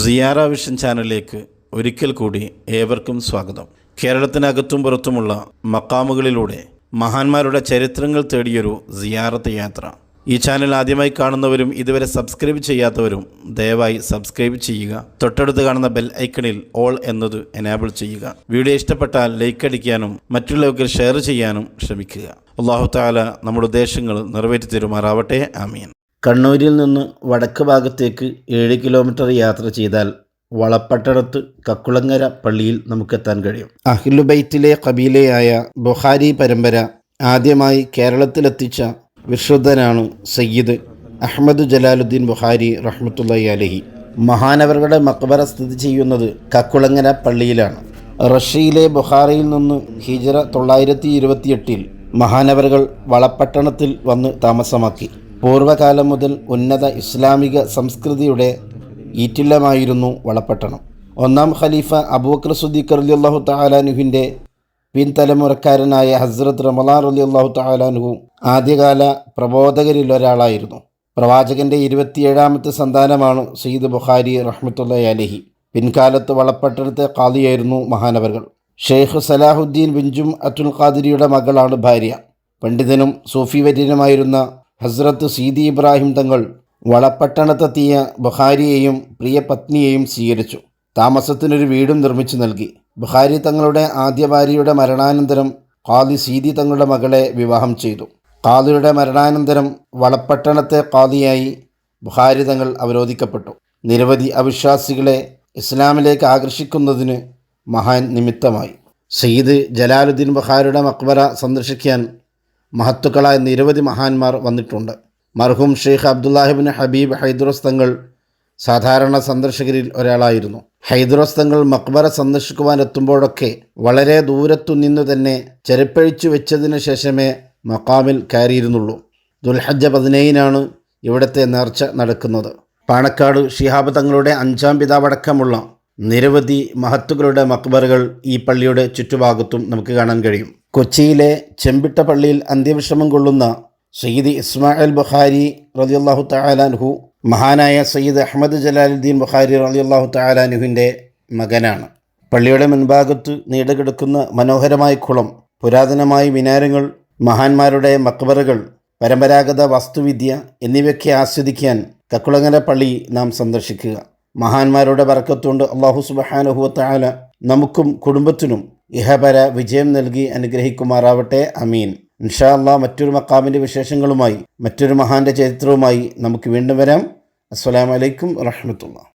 സിയാറ vision ചാനലിലേക്ക് ഒരിക്കൽ കൂടി ഏവർക്കും സ്വാഗതം. കേരളത്തിനകത്തും പുറത്തുമുള്ള മക്കാമുകളിലൂടെ മഹാന്മാരുടെ ചരിത്രങ്ങൾ തേടിയൊരു സിയാറത്ത് യാത്ര. ഈ ചാനൽ ആദ്യമായി കാണുന്നവരും ഇതുവരെ സബ്സ്ക്രൈബ് ചെയ്യാത്തവരും ദയവായി സബ്സ്ക്രൈബ് ചെയ്യുക. തൊട്ടടുത്ത് കാണുന്ന ബെൽ ഐക്കണിൽ ഓൾ എന്നത് എനാബിൾ ചെയ്യുക. വീഡിയോ ഇഷ്ടപ്പെട്ടാൽ ലൈക്ക് അടിക്കാനും മറ്റുള്ളവർക്ക് ഷെയർ ചെയ്യാനും ശ്രമിക്കുക. അള്ളാഹു താല നമ്മുടെ ഉദ്ദേശങ്ങൾ നിറവേറ്റി തരുമാറാവട്ടെ. ആമീൻ. കണ്ണൂരിൽ നിന്ന് വടക്ക് ഭാഗത്തേക്ക് ഏഴ് കിലോമീറ്റർ യാത്ര ചെയ്താൽ വളപ്പട്ടണത്ത് കക്കുളങ്ങര പള്ളിയിൽ നമുക്കെത്താൻ കഴിയും. അഹ്ലുബൈത്തിലെ കബീലയായ ബുഹാരി പരമ്പര ആദ്യമായി കേരളത്തിലെത്തിച്ച വിശുദ്ധനാണ് സയ്യിദ് അഹമ്മദ് ജലാലുദ്ദീൻ ബുഹാരി റഹ്മത്തുള്ളി അലഹി. മഹാനവറുടെ മക്ബറ സ്ഥിതി ചെയ്യുന്നത് കക്കുളങ്ങര പള്ളിയിലാണ്. റഷ്യയിലെ ബുഹാറയിൽ നിന്ന് ഹിജറ തൊള്ളായിരത്തി ഇരുപത്തിയെട്ടിൽ മഹാനവറുകൾ വളപ്പട്ടണത്തിൽ വന്ന് താമസമാക്കി. പൂർവകാലം മുതൽ ഉന്നത ഇസ്ലാമിക സംസ്കൃതിയുടെ ഈറ്റില്ലമായിരുന്നു വളപട്ടണം. ഒന്നാം ഖലീഫ അബൂബക്കർ സുദ്ദീഖ് റലിയല്ലാഹു തആലാനുഹിന്റെ പിൻതലമുറക്കാരനായ ഹസ്രത്ത് റമലാൻ റലിയല്ലാഹു താലാനുഹു ആദ്യകാല പ്രബോധകരിൽ ഒരാളായിരുന്നു പ്രവാചകന്റെ ഇരുപത്തിയേഴാമത്തെ സന്താനമാണ് സയ്യിദ് ബുഖാരി റഹ്മത്തുള്ള അലഹി. പിൻകാലത്ത് വളപ്പട്ടണത്തെ ഖാദിയായിരുന്നു മഹാനവറുകൾ. ഷെയ്ഖ് സലാഹുദ്ദീൻ ബിഞ്ചും അറ്റുൽ ഖാദിരിയുടെ മകളാണ് ഭാര്യ. പണ്ഡിതനും സൂഫി വര്യനുമായിരുന്ന ഹസ്രത്ത് സീദി ഇബ്രാഹിം തങ്ങൾ വളപട്ടണത്തെത്തിയ ബുഹാരിയെയും പ്രിയ പത്നിയെയും സ്വീകരിച്ചു. താമസത്തിനൊരു വീടും നിർമ്മിച്ചു നൽകി. ബുഹാരി തങ്ങളുടെ ആദ്യ ഭാര്യയുടെ മരണാനന്തരം ഖാദി സീദി തങ്ങളുടെ മകളെ വിവാഹം ചെയ്തു. ഖാദിയുടെ മരണാനന്തരം വളപ്പട്ടണത്തെ ഖാദിയായി ബുഹാരി തങ്ങൾ അവരോധിക്കപ്പെട്ടു. നിരവധി അവിശ്വാസികളെ ഇസ്ലാമിലേക്ക് ആകർഷിക്കുന്നതിന് മഹാൻ നിമിത്തമായി. സയ്യിദ് ജലാലുദ്ദീൻ ബുഹാരിയുടെ മക്ബര സന്ദർശിക്കാൻ മഹത്തുക്കളായ നിരവധി മഹാന്മാർ വന്നിട്ടുണ്ട്. മർഹൂം ഷെയ്ഖ് അബ്ദുല്ലാഹിബിൻ ഹബീബ് ഹൈദ്രോസ് തങ്ങൾ സാധാരണ സന്ദർശകരിൽ ഒരാളായിരുന്നു. ഹൈദ്രോസ് മക്ബറ സന്ദർശിക്കുവാൻ എത്തുമ്പോഴൊക്കെ വളരെ ദൂരത്തു നിന്ന് തന്നെ ചെരുപ്പഴിച്ചു വെച്ചതിന് ശേഷമേ മക്കാമിൽ കയറിയിരുന്നുള്ളൂ. ദുൽഹജ്ജ പതിനേഴിനാണ് ഇവിടുത്തെ നേർച്ച നടക്കുന്നത്. പാണക്കാട് ഷിഹാബ് തങ്ങളുടെ അഞ്ചാം പിതാവടക്കമുള്ള നിരവധി മഹത്തുക്കളുടെ മക്ബറുകൾ ഈ പള്ളിയുടെ ചുറ്റുഭാഗത്തും നമുക്ക് കാണാൻ കഴിയും. കൊച്ചിയിലെ ചെമ്പിട്ട പള്ളിയിൽ അന്ത്യവിഷമം കൊള്ളുന്ന സയ്യിദ് ഇസ്മായിൽ ബുഖാരി റലിയല്ലാഹു തആലാൻഹു മഹാനായ സയ്യിദ് അഹമ്മദ് ജലാലുദ്ദീൻ ബുഖാരി റലിയല്ലാഹു തആലാൻഹുവിന്റെ മകനാണ്. പള്ളിയുടെ മുൻഭാഗത്ത് നീണ്ടുകിടക്കുന്ന മനോഹരമായ കുളം പുരാതനമായ മിനാരങ്ങൾ മഹാന്മാരുടെ മക്ബറുകൾ പരമ്പരാഗത വാസ്തുവിദ്യ എന്നിവയൊക്കെ ആസ്വദിക്കാൻ കക്കുളങ്ങര പള്ളി നാം സന്ദർശിക്കുക. മഹാന്മാരുടെ വറക്കത്തുകൊണ്ട് അള്ളാഹു സുബഹാനുഹുവത്തായ നമുക്കും കുടുംബത്തിനും ഇഹപര വിജയം നൽകി അനുഗ്രഹിക്കുമാറാവട്ടെ. അമീൻ ഇൻഷാ അള്ളാഹ് മറ്റൊരു മക്കാമിന്റെ വിശേഷങ്ങളുമായി മറ്റൊരു മഹാന്റെ ചരിത്രവുമായി നമുക്ക് വീണ്ടും വരാം. അസ്സലാമലൈക്കും വറഹമത്തുള്ള